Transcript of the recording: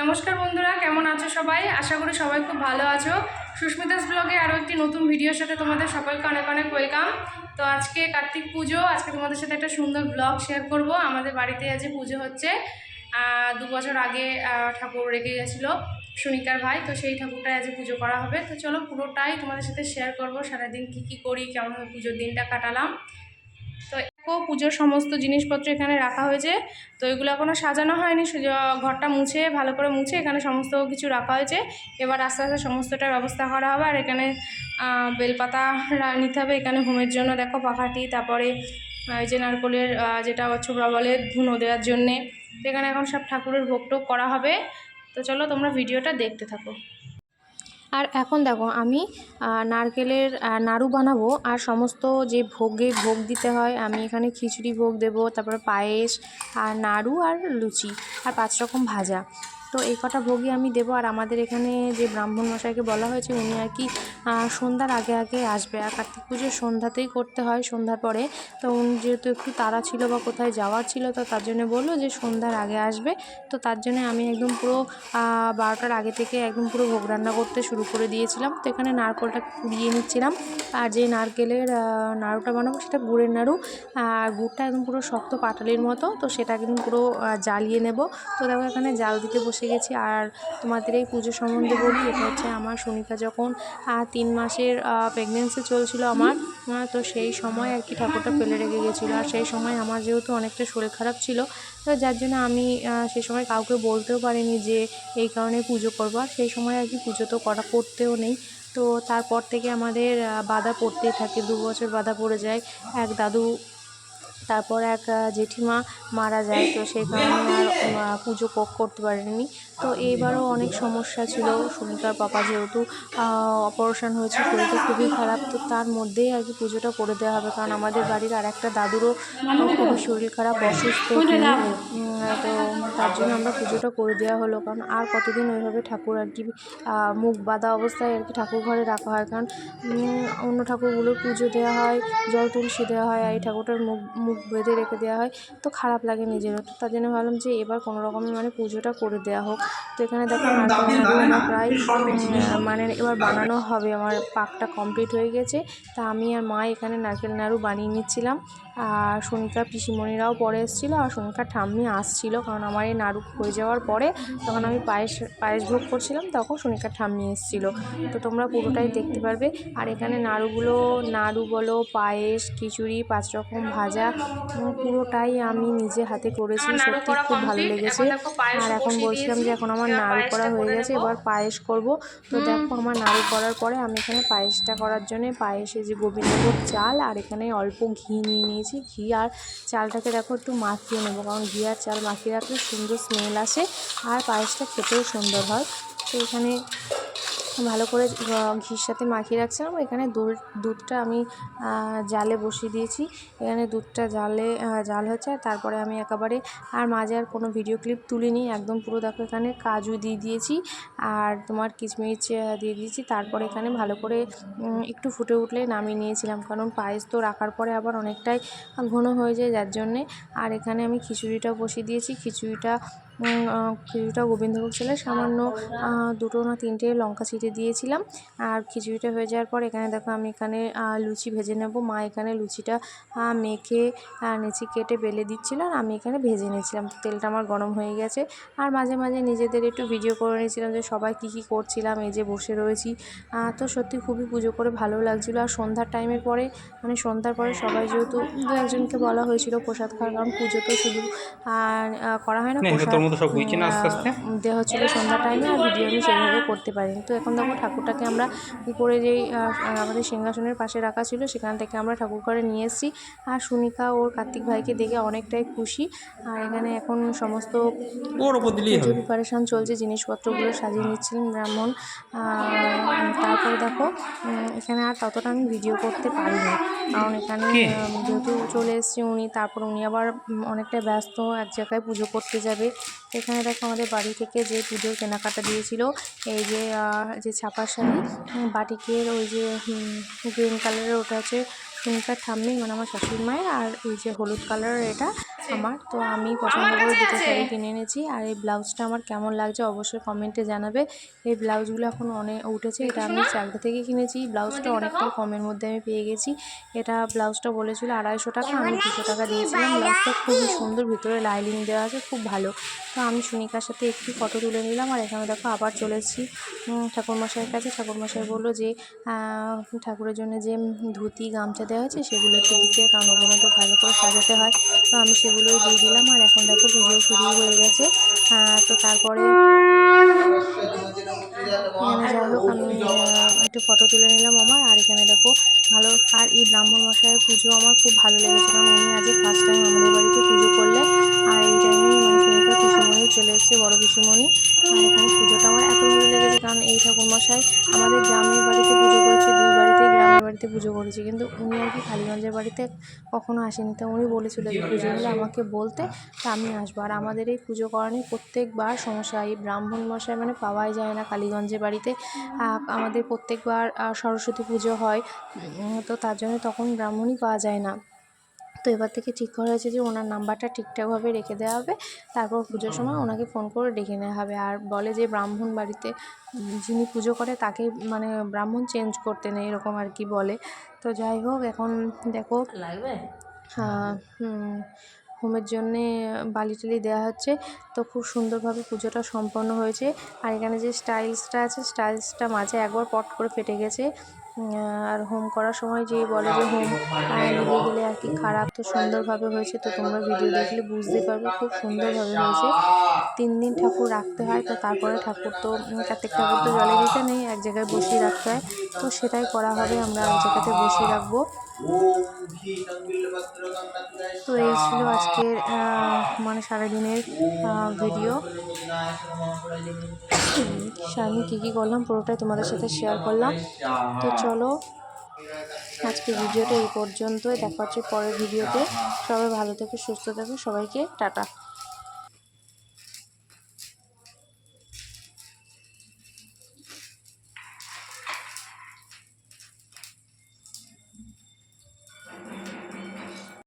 নমস্কার বন্ধুরা, কেমন আছো সবাই? আশা করি সবাই খুব ভালো আছো। সুস্মিতাস ব্লগে আরও একটি নতুন ভিডিওর সাথে তোমাদের সকলকে অনেক অনেক ওয়েলকাম। তো আজকে কার্তিক পুজো, আজকে তোমাদের সাথে একটা সুন্দর ব্লগ শেয়ার করব। আমাদের বাড়িতে আজ পুজো হচ্ছে। দু বছর আগে ঠাকুর রেখে গেছিল সুনিকার ভাই, তো সেই ঠাকুরটাই আজ পুজো করা হবে। তো চলো পুরোটাই তোমাদের সাথে শেয়ার করব, সারাদিন কী কী করি, কেমনভাবে পুজোর দিনটা কাটালাম। তো দেখো, পুজোর সমস্ত জিনিসপত্র এখানে রাখা হয়েছে। তো এগুলো এখনও সাজানো হয়নি ঘরটা মুছে, ভালো করে মুছে, এখানে সমস্ত কিছু রাখা হয়েছে। এবার আস্তে আস্তে সমস্তটার ব্যবস্থা করা হবে, আর এখানে বেলপাতা নিতে হবে। এখানে হোমের জন্য দেখো পাখাটি, তারপরে এই যে নারকলের যেটা ছোবড়া বলে, ধুনো দেওয়ার জন্যে। এখানে এখন সব ঠাকুরের ভোগ টোগ করা হবে। তো চলো তোমরা ভিডিওটা দেখতে থাকো। আর এখন দেখো, আমি নারকেলের নাড়ু বানাবো আর সমস্ত যে ভোগে ভোগ দিতে হয়, আমি এখানে খিচুড়ি ভোগ দেব, তারপরে পায়েস আর নাড়ু আর লুচি আর পাঁচ রকম ভাজা। তো এই কটা ভোগই আমি দেবো। আর আমাদের এখানে যে ব্রাহ্মণ মশাইকে বলা হয়েছে, উনি আর কি সন্ধ্যার আগে আগে আসবে। আর কার্তিক পুজো সন্ধ্যাতেই করতে হয়, সন্ধ্যার পরে। তো উনি যেহেতু একটু তাড়া ছিল বা কোথায় যাওয়ার ছিল, তো তার জন্য বলল যে সন্ধ্যার আগে আসবে। তো তার জন্য আমি একদম পুরো বারোটার আগে থেকে একদম পুরো ভোগ রান্না করতে শুরু করে দিয়েছিলাম। তো এখানে নারকলটা কুড়িয়ে নিচ্ছিলাম। আর যে নারকেলের নাড়ুটা বানাবো সেটা গুড়ের নাড়ু। আর গুড়টা একদম পুরো শক্ত পাটালির মতো। তো সেটা একদম পুরো জ্বালিয়ে নেব। তো দেখো এখানে জাল দিতে বসে গেছি। আর তোমাদের এই পুজো সম্বন্ধে বলি, এটা হচ্ছে আমার সুনিকা যখন তিন মাসের প্রেগনেন্সি চলছিল আমার তো সেই সময় আর কি ঠাকুরটা ফেলে রেখে গেছিল। আর সেই সময় আমার যেহেতু অনেকটা শরীর খারাপ ছিল, তো যার জন্য আমি সেই সময় কাউকে বলতেও পারিনি যে এই কারণে পুজো করব। আর সেই সময় আর কি পুজো তো করা, করতেও নেই। তো তারপর থেকে আমাদের বাধা পড়তেই থাকে, দু বছর বাধা পড়ে যায়। এক দাদু তারপর এক জেঠিমা মারা যায় তো সেই কারণে আর পুজো করতে পারিনি তো এইবারও অনেক সমস্যা ছিল। সুনিতার পাপা যেহেতু অপারেশন হয়েছে শরীরটা খুবই খারাপ তো তার মধ্যেই আর কি পুজোটা করে দেওয়া হবে। কারণ আমাদের বাড়ির আর একটা দাদুরও খুবই শরীর খারাপ অসুস্থ। তো তার জন্য আমরা পুজোটা করে দেওয়া হলো। কারণ আর কতদিন ওইভাবে ঠাকুর আর কি মুখ বাঁধা অবস্থায় আর কি ঠাকুর ঘরে রাখা হয়। কারণ অন্য ঠাকুরগুলোর পুজো দেওয়া হয় জল তুলসী দেওয়া হয় আর এই ঠাকুরটার মুখ মুখ বেঁধে রেখে দেওয়া হয় তো খারাপ লাগে নিজেরও। তো তার জন্য ভাবলাম যে এবার কোনো রকমে মানে পুজোটা করে দেওয়া হোক। তো এখানে দেখো নারকেল প্রায় মানে এবার বানানো হবে আমার পাকটা কমপ্লিট হয়ে গেছে। তা আমি আর মা এখানে নারকেল নাড়ু বানিয়ে নিচ্ছিলাম। আর সোনিকা পিসিমণিরাও পরে এসেছিল আর সোনিকার ঠাম্মি আসছিল। কারণ আমার এই নাড়ু হয়ে যাওয়ার পরে তখন আমি পায়েস পায়েস ভোগ করছিলাম তখন সোনিকার ঠাম্মি এসেছিল। তো তোমরা পুরোটাই দেখতে পারবে। আর এখানে নাড়ুগুলো নাড়ু বলো পায়েস খিচুড়ি পাঁচ রকম ভাজা পুরোটাই আমি নিজে হাতে করেছি। সত্যি খুব ভালো লেগেছে। আর এখন বলছিলাম যে এখন আমার নাড়ু করা হয়ে গেছে। এবার পায়েস করব। তো। দেখো আমার নাড়ু করার পরে আমি এখানে পায়েসটা করার জন্য পায়েসে যে গোবিন্দভোগ চাল আর এখানে অল্প ঘি নিয়ে নিয়েছি। ঘি আর চালটাকে দেখো একটু মাখিয়ে নেব, কারণ ঘি আর চাল মাখিয়ে রাখলে সুন্দর স্মেল আসে আর পায়েসটা খেতেও সুন্দর হয়। তো এখানে ভালো করে ঘির সাথে মাখিয়ে রাখছিলাম। এখানে দুধ দুধটা আমি জালে বসিয়ে দিয়েছি। এখানে দুধটা জালে জাল হচ্ছে আর তারপরে আমি একেবারে, আর মাঝে আর কোনো ভিডিও ক্লিপ তুলিনি। একদম পুরো দেখো এখানে কাজু দিয়ে দিয়েছি। আর তোমার কিচমিচ দিয়ে দিয়েছি। তারপরে এখানে ভালো করে একটু ফুটে উঠলে নামিয়ে নিয়েছিলাম। কারণ পায়েস তো রাখার পরে আবার অনেকটাই ঘন হয়ে যায়, যার জন্যে। আর এখানে আমি খিচুড়িটাও বসিয়ে দিয়েছি। খিচুড়িটা খিচুড়িটা গোবিন্দভোগ ছিল সামান্য দুটো না তিনটে লঙ্কা ছিটে দিয়েছিলাম। আর খিচুড়িটা হয়ে যাওয়ার পর এখানে দেখো আমি এখানে লুচি ভেজে নেব। মা এখানে লুচিটা মেখে নেচি কেটে বেলে দিচ্ছিল আর আমি এখানে ভেজে নিয়েছিলাম। তেলটা আমার গরম হয়ে গেছে। আর মাঝে মাঝে নিজেদের একটু ভিডিও করে নিয়েছিলাম যে সবাই কী কী করছিলাম এই যে বসে রয়েছি। তো সত্যি খুবই পুজো করে ভালো লাগছিল। আর সন্ধ্যার টাইমের পরে মানে সন্ধ্যার পরে সবাই যেহেতু দু একজনকে বলা হয়েছিল প্রসাদ খাওয়ার কারণ পুজো তো শুধু আর করা হয় না প্রসাদ। মতো সব গুছিয়ে না আস্তে আস্তে। দেওয়া হচ্ছিল সন্ধ্যা টাইমে আর ভিডিও আমি সেইভাবে করতে পারিনি। তো এখন দেখো ঠাকুরটাকে আমরা উপরে যেই আমাদের সিংহাসনের পাশে রাখা ছিল সেখান থেকে আমরা ঠাকুর করে নিয়ে এসেছি। আর সুনিকা ওর কার্তিক ভাইকে দেখে অনেকটাই খুশি। আর এখানে এখন সমস্ত ওর ওপর দিলেই হবে। প্রিপারেশন চলছে জিনিসপত্রগুলো সাজিয়ে নিচ্ছিলেন ব্রাহ্মণ। তারপরে দেখো এখানে আর ততটা আমি ভিডিও করতে পারিনি। কারণ এখানে? যেহেতু চলে এসেছি উনি তারপর উনি আবার অনেকটা ব্যস্ত এক জায়গায় পুজো করতে যাবে। এখানে দেখো আমাদের বাড়ি থেকে যে পুজোর কেনাকাটা দিয়েছিল, এই যে যে ছাপার শাড়ি বাটিকের ওই যে গ্রিন কালারের ওটা আছে সুনিতার ঠাম্মি মানে আমার শাশুড়ি মায়ের, আর এই যে হলুদ কালারের এটা আমার তো আমি পছন্দ করে দুটো শাড়ি কিনে এনেছি। আর এই ব্লাউজটা আমার কেমন লাগছে অবশ্যই কমেন্টে জানাবে। এই ব্লাউজগুলো এখন অনেক উঠেছে এটা আমি চালটা থেকে কিনেছি। ব্লাউজটা অনেকটাই কমের মধ্যে আমি পেয়ে গেছি। এটা ব্লাউজটা বলেছিল আড়াইশো টাকা আমি দুশো টাকা দিয়েছিলাম। ব্লাউজটা খুবই সুন্দর ভিতরে লাইলিং দেওয়া আছে খুব ভালো। তো আমি সুনিকার সাথে একটু ফটো তুলে নিলাম। আর এখানে দেখো আবার চলে এসেছি। উম, ঠাকুরমশাইয়ের কাছে। ঠাকুরমশাই বলল যে ঠাকুরের জন্য যে ধুতি গামছা দেওয়া হয়েছে সেগুলো একটু দিতে কারণ ওগুলো তো ভালো করে সাজাতে হয়। তো আমি সেগুলোই দিয়ে দিলাম আর এখন দেখো পুজো শুরু হয়ে গেছে। তো তারপরে এখানে যাই হোক, আমি একটু ফটো তুলে নিলাম আমার। আর এখানে দেখো ভালো, আর এই ব্রাহ্মণ মশাইয়ের পুজো আমার খুব ভালো লেগেছে, কারণ উনি আজ ফার্স্ট টাইম আমাদের বাড়িতে পুজো করলে। আর এই টাইমে মানে সুনিতা পিসুমণি চলে এসেছে, বড় পিসুমণি। আর এখানে পুজোটা আমার এত ভালো লেগেছে, কারণ এই ঠাকুর মশাই আমাদের গ্রামের বাড়িতে পুজো করেছে, দুই গ্রামের বাড়িতে পুজো করেছি। কিন্তু উনি আর কি কালীগঞ্জের বাড়িতে কখনো আসেনি। তো উনি বলেছিল যে পুজো হলে আমাকে বলতে, তা আমি আসব। আর আমাদের এই পুজো করানি প্রত্যেকবার সমস্যা। এই ব্রাহ্মণ মশাই মানে পাওয়াই যায় না কালীগঞ্জের বাড়িতে। আমাদের প্রত্যেকবার সরস্বতী পুজো হয় তো তার জন্য তখন ব্রাহ্মণই পাওয়া যায় না। তো এবার থেকে ঠিক করা হয়েছে যে ওনার নাম্বারটা ঠিকঠাকভাবে রেখে দেওয়া হবে। তারপর পুজোর সময় ওনাকে ফোন করে ডেকে নেওয়া হবে। আর বলে যে ব্রাহ্মণ বাড়িতে যিনি পুজো করে তাকে মানে ব্রাহ্মণ চেঞ্জ করতে নেই এরকম আর কি বলে। তো যাই হোক এখন দেখো আহ, হুম, হোমের জন্যে বালি টালি দেওয়া হচ্ছে। তো খুব সুন্দরভাবে পুজোটা সম্পন্ন হয়েছে। আর এখানে যে স্টাইলসটা আছে স্টাইলসটা মাঝে একবার পট করে ফেটে গেছে। আর হোম করার সময় যে বলে যে হোম নিভে গেলে আর কি খারাপ তো সুন্দরভাবে হয়েছে তো তোমরা ভিডিও দেখলে বুঝতে পারবে খুব সুন্দরভাবে হয়েছে। তিন দিন ঠাকুর রাখতে হয় তো তারপরে ঠাকুর তো কার্তিক ঠাকুর তো জলে দিতে নেই, এক জায়গায় বসিয়ে রাখতে হয়। তো সেটাই করা হবে, আমরা এক জায়গাতে বসিয়ে রাখব। তো এই ছিল আজকের মানে সারাদিনের ভিডিও। আমি কী কী করলাম, পুরোটাই তোমাদের সাথে শেয়ার করলাম। তো চলো, আজকে ভিডিওটা এই পর্যন্তই। দেখা হচ্ছে পরের ভিডিওতে। সবাই ভালো থেকো, সুস্থ থেকো। সবাইকে টাটা।